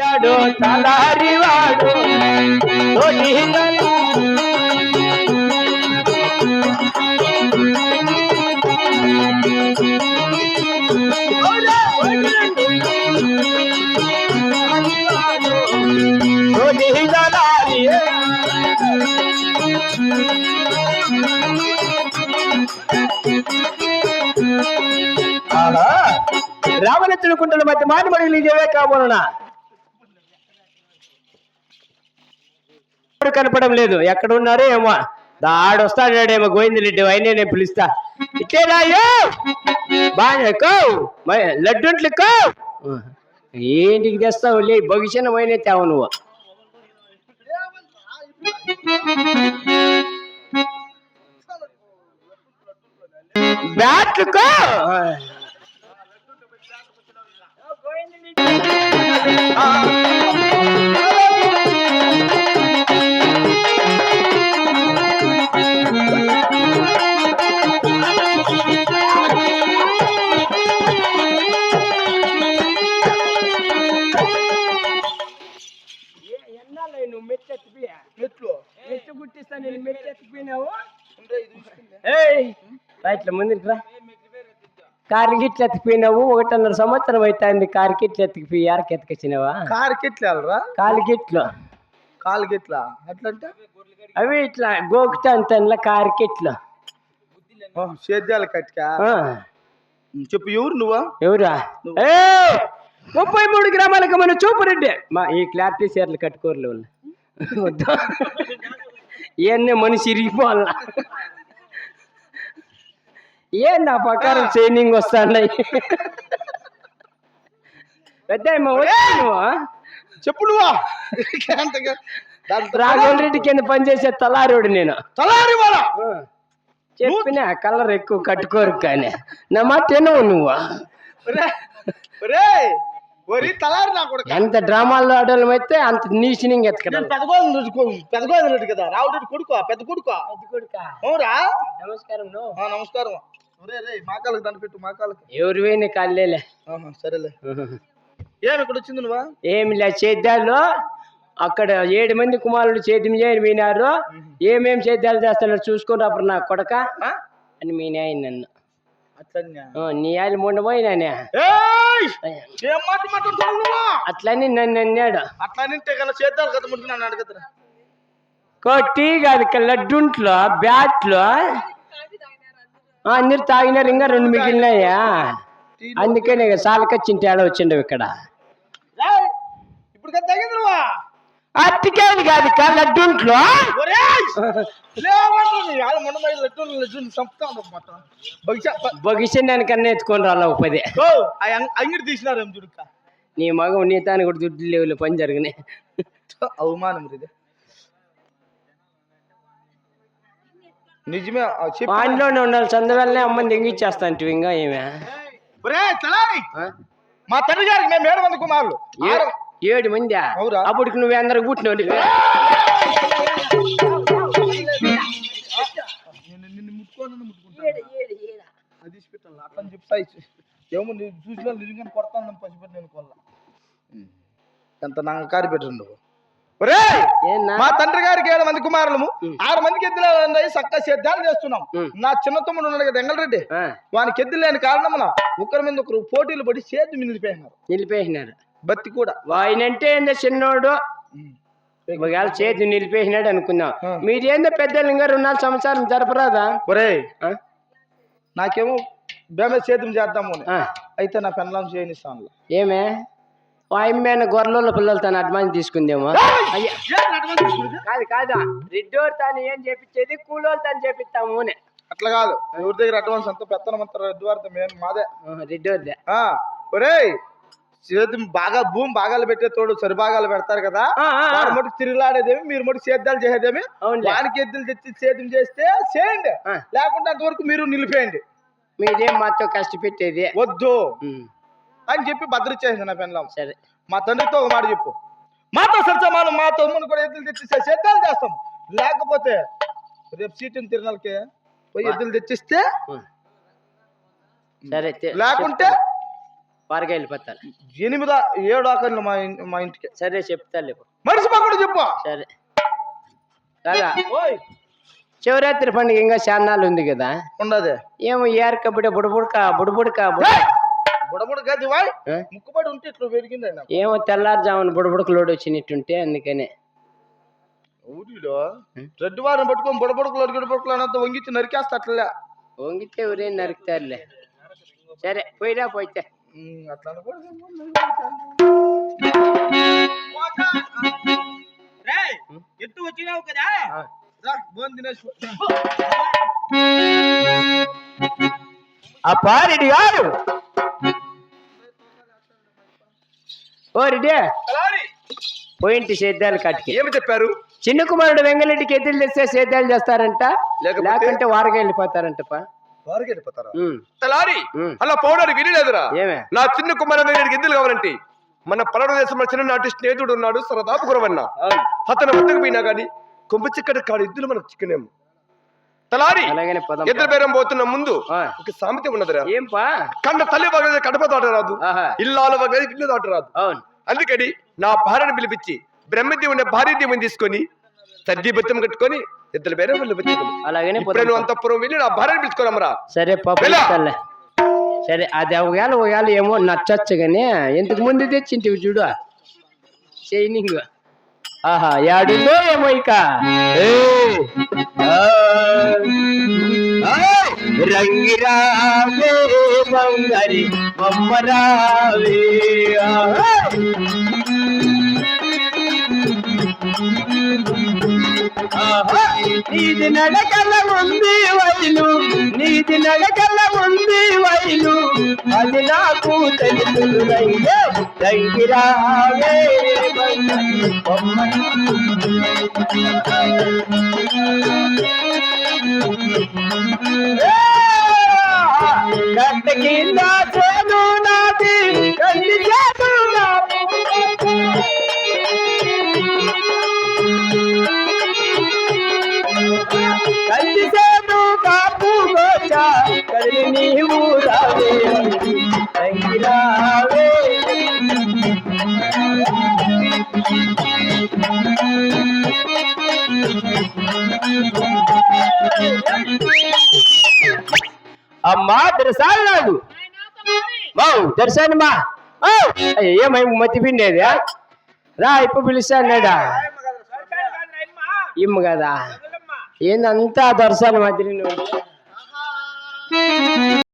చాడు తలారివాడు తోటి తోటి తలారి రావణెత్తుల కుంటల మధ్య మానబడులు ఇదేవే కాబోనా ఎవరు కనపడం లేదు. ఎక్కడ ఉన్నారో ఏమో. దా ఆడొస్తాడేమో గోవిందరెడ్డి అయినా నేను పిలుస్తా. ఇట్లేదాయో బాగా కో! లడ్డుంట్లు కో! ఏంటికి తెస్తావు? లే భవిష్యన పోయిన తేవు నువ్వు. బ్యాట్లు కో! రైట్ల ముందుకు రా. కారు గిట్ల ఎత్తిపోయినావు ఒకటిన్నర సంవత్సరం అవుతుంది కారు గిట్ల ఎత్తిపోయి యారికి ఎత్తుకొచ్చినావా? కారు కిట్లు వెళ్ళరా? కాలు గిట్లు. కాలు గిట్లా అట్లంటే అవి ఇట్లా గోకుతాంతన్ల కారు గిట్లు సేద్యాల కట్టికా? చెప్పు ఎవరు నువ్వా? ఎవరా? ఏ! ముప్పై మూడు గ్రామాలకు మన చూపురెడ్డి. మా ఈ క్లారిటీ చీరలు ఉన్న వద్దు? ఇవన్నీ మనిషి ఇరిగిపోవాల. ఏ నా ప్రకారం ట్రైనింగ్ వస్తాయి పెద్ద చెప్పు నువ్వా? రాఘవన్ రెడ్డి కింద పనిచేసే తలారోడు నేను. తలారి చెప్పిన కలర్ ఎక్కువ కట్టుకోరు కానీ. నా మాట వినవు నువ్వు. ఎంత డ్రామాల్లో ఆడడం అయితే అంత నీషనింగ్ ఎత్తకడం నేను పెద్దగోదం రెడ్డి పెద్దగోదం రెడ్డి కదా. రావుడు కొడుకు పెద్ద కొడుకు. నమస్కారం నమస్కారం. ఒరే రే మా కాళ్ళకి దండ పెట్టు ఎవరు పోయిన కాళ్ళేలే. సరేలే. ఏమి ఇక్కడ వచ్చింది నువ్వా? ఏమి లే సేద్యాలు అక్కడ ఏడు మంది కుమారుడు సేద్యం చేయని పోయినారు ఏమేం సేద్యాలు చేస్తున్నారు చూసుకొని అప్పుడు నా కొడక? అని మీ నాయన నన్ను. నీ ఆయన మొండ పోయినానే. అట్లని నన్ను అన్నాడు. అట్లా కదా ముందు నన్ను కొట్టి కాదు ఇక్కడ లడ్డుంట్లో బ్యాట్లో అందరు తాగినారు ఇంకా రెండు మిగిలినాయా? అందుకనే సాలకొచ్చింటి ఆడ వచ్చిండవు ఇక్కడ. అట్టికాయలు కాదు ఇక్కడ లడ్డుంట్లో? బ- బొగిసిందానికన్నా ఎత్తుకొని రాలా పది అంగిడి తీసినారు నీ మగం నీ తాను కూడా దుడ్డు లేవులే పని జరిగినాయి అవమానం ఇది. నిజమే ఆ చెప్పు. వాటిలోనే ఉండాలి చంద్రవల్లనే అమ్మని దెంగిచ్చేస్తాంటి ఇంకా ఏమే? మా తండ్రి గారికి మేము ఏడు మంది కుమారులు. ఏడు మంది? అవురా? అప్పటికి నువ్వు అందరికి అది అట్లా చెప్పి సైజ్ ఏమో నేను చూసిన నిజంగా కొడతాను పసిపెట్టి నేను కొల్ల ఎంత నాకు కారి పెట్టండు మా తండ్రి గారికి ఏడు మంది కుమారులము. ఆరు మందికి ఎద్దులు ఉన్నాయి చక్క సేద్యాలు చేస్తున్నాం. నా చిన్న తమ్ముడు ఉన్నాడు కదా ఎంగళరెడ్డి. వానికి ఎద్దులు లేని కారణమున ఒకరి మీద ఒకరు పోటీలు పడి సేద్యం నిలిపోయినారు నిలిపేసినారు. బత్తి కూడా. వాయనంటే ఏందో చిన్నోడు. ఒకవేళ చేతి నిలిపేసినాడు అనుకుందాం. ఆ. మీరేందో పెద్దలు ఇంకా రెండు నాలుగు సంవత్సరాలు జరపరాదా? ఒరేయ్ ఆ? నాకేమో బేమే సేద్యం చేద్దాము అయితే నా పెన్లాం చేయనిస్తాను ఏమే? వాయమైన గొర్రెల పిల్లలు తను అడ్వాన్స్ తీసుకుందేమో. కాదు కాదు. రెడ్డోరు తాను ఏం చేపించేది కూలోళ్ళు తాను చేపిస్తాము అని. అట్లా కాదు. ఎవరి దగ్గర అడ్వాన్స్ అంతా పెత్తనం అంతా రెడ్డి మేము మాదే. రెడ్డోరిదే ఆ ఒరేయ్ సేద్యం బాగా భూమి భాగాలు పెట్టే తోడు సరి భాగాలు పెడతారు కదా. వాడు మటుకు తిరుగులాడేదేమి మీరు మటుకు సేద్యాలు చేసేదేమి. వానికి ఎద్దులు తెచ్చి సేద్యం చేస్తే చేయండి. లేకుంటే అంతవరకు మీరు నిలిపేయండి. మీరేం మాతో కష్టపెట్టేది? వద్దు. అని చెప్పి భద్రచేసింది నా పెన్లాం సరే. మా తండ్రితో ఒక మాట చెప్పు. మాతో సత్సమానం మా తమ్ముని కూడా ఎద్దులు తెచ్చి సేద్యాలు చేస్తాం లేకపోతే రేపు సీటుని తిరణాలకి పోయి ఎద్దులు తెచ్చిస్తే. సరే లేకుంటే త్వరగా వెళ్ళిపోతాను ఎనిమిది ఏడు ఆకలి మా మా ఇంటికి. సరే చెప్తాలే పో. మనిషి పక్కన చెప్పు. సరే. కాదా? ఓయ్. శివరాత్రి పండుగ ఇంకా చాన్నాళ్ళు ఉంది కదా? ఉండదే. ఏమో ఏరకబడే బుడబుడక బుడబుడక వాయ్. ఆ? ముక్కుబడి ఉంటే ఇట్లా పెరిగింది ఆయన ఏమో తెల్లారుజామున బుడబుడక లోడ్ వచ్చినట్టుంటే అందుకనే. ఊరిలో రెడ్డి వారిని పట్టుకొని బుడబుడకలు అడిగిన బుడకలు అనంత వంగిచ్చి నరికేస్తా అట్లా వంగితే ఎవరేం నరుకుతారులే. సరే పోయిరా పోయితే. అట్లా. ఎత్తు వచ్చినావు కదా. ఆ. పారెడ్డి గారు. ఓ రెడ్డి పోయింటి సేద్యాలు కట్టుకి ఏమి చెప్పారు? చిన్న కుమారుడు వెంగళరెడ్డికి ఎదురు తెస్తే సేద్యాలు చేస్తారంట? లేకుంటే వారగా వెళ్ళిపోతారంటప్ప వారికి వెళ్ళిపోతారా తలారి. అలా పోవడానికి ఏమే? నా చిన్న కుమారుడు ఎందుకు కావాలంటే మన పలవ దేశంలో చిన్ననాటి స్నేహితుడు ఉన్నాడు సరదాపు గురవన్న. అతను వద్దకు పోయినా గాని కొంప చిక్కడి కాడు ఇద్దరు మనకు చిక్కనేము. తలారి. ఇద్దరు బేరం పోతున్న ముందు ఒక సామెత ఉన్నదిరా. ఏం పా కండ తల్లి వగ కడప దాట రాదు. ఇల్లాల వగ ఇల్లు దాట రాదు. అవును. అందుకని నా భార్యను పిలిపించి బ్రహ్మదేవుని భార్య దేవుని తీసుకొని సర్ది బెత్తం కట్టుకొని ఇద్దరు అలాగనే ఇప్పుడు నువ్వు అంతపురం వెళ్ళి నా భార్యను పిలుచుకోరమ్మరా సరే పాప. సరే అది ఒకవేళ ఒకవేళ ఏమో నచ్చచ్చు కానీ ఇంతకు ముందు తెచ్చింటివి చూడు. షైనింగ్ ఆహా యాడిందో ఏమో ఇక. రంగిరావే బంగారి బొమ్మరావే నీది నడకల ఉంది వైలు నీది నడకల ఉంది వైలు అది నాకు తెలుసును రంగే కింద అమ్మా దర్శనం రాదు. బావు దర్శనమా ఏమై మతిపిండేది రా ఇప్పుడు పిలుస్తాడా ఇమ్మ కదా. ఏందంతా దర్శనం మధ్య